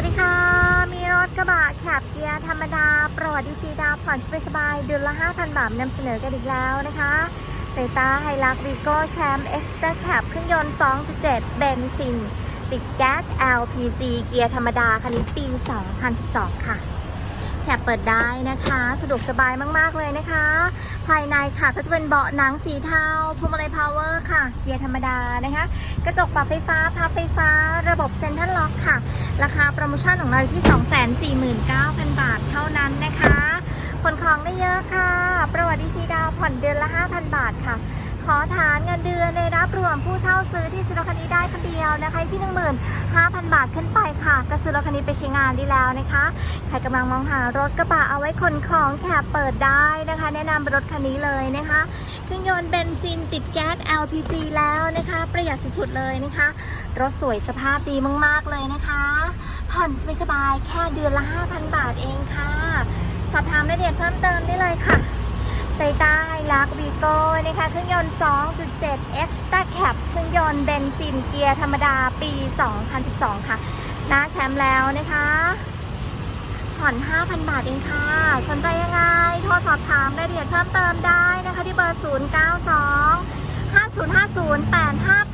วัสดีค่ะ มีรถกระบะแคบเกียร์ธรรมดาโปรดดีซีดาวผ่อนสบายๆเดือนละ 5,000 บาทนำเสนอกันอีกแล้วนะคะเตต้าไฮลักวีโก้แชมป์เอ็กซ์ตร้าแคบเครื่องยนต์ 2.7 เบนซิน ติดแก๊ส LPG เกียร์ธรรมดา คันนี้ปี 2012 ค่ะ แคบเปิดได้นะคะ สะดวกสบายมากๆเลยนะคะ ภายในค่ะก็จะเป็นเบาะหนังสีเทาพวงมาลัยพาวเวอร์ค่ะ เกียร์ธรรมดานะคะ กระจกปรับไฟฟ้าพับไฟฟ้า ระบบเซ็นทรัลล็อกค่ะ ราคาโปรโมชั่นของเราอยู่ที่ 249,000 บาทเท่านั้นนะคะ ผลของได้เยอะค่ะ ประวัติดีทีดาวผ่อนเดือนละ 5,000 บาทค่ะ ขอฐานเงินเดือนในรับรวมผู้เช่าซื้อที่ซื้อรถคันนี้ได้คนเดียวนะคะที่ 15,000 บาทขึ้นไปค่ะ ก็ซื้อรถคันนี้ไปใช้งานได้แล้วนะคะ ใครกำลังมองหารถกระบะเอาไว้ขนของแคบเปิดได้นะคะ แนะนำรถคันนี้เลยนะคะ เครื่องยนต์เบนซินติดแก๊ส LPG แล้วนะคะ ประหยัดสุดๆเลยนะคะ รถสวยสภาพดีมากๆเลยนะคะ ผ่อนสบายๆแค่เดือนละ 5,000 บาทเองค่ะ สอบถามรายละเอียดเพิ่มเติมได้เลยค่ะไตต้า ไฮลักวีโก้นะคะ เครื่องยนต์ 2.7 Extra Cab เครื่องยนต์เบนซินเกียร์ธรรมดาปี 2012 ค่ะ หน้าแชมป์แล้วนะคะ ผ่อน 5,000 บาทเองค่ะ สนใจยังไง โทรสอบถามรายละเอียดเพิ่มเติมได้นะคะ ที่เบอร์ 092 5050 858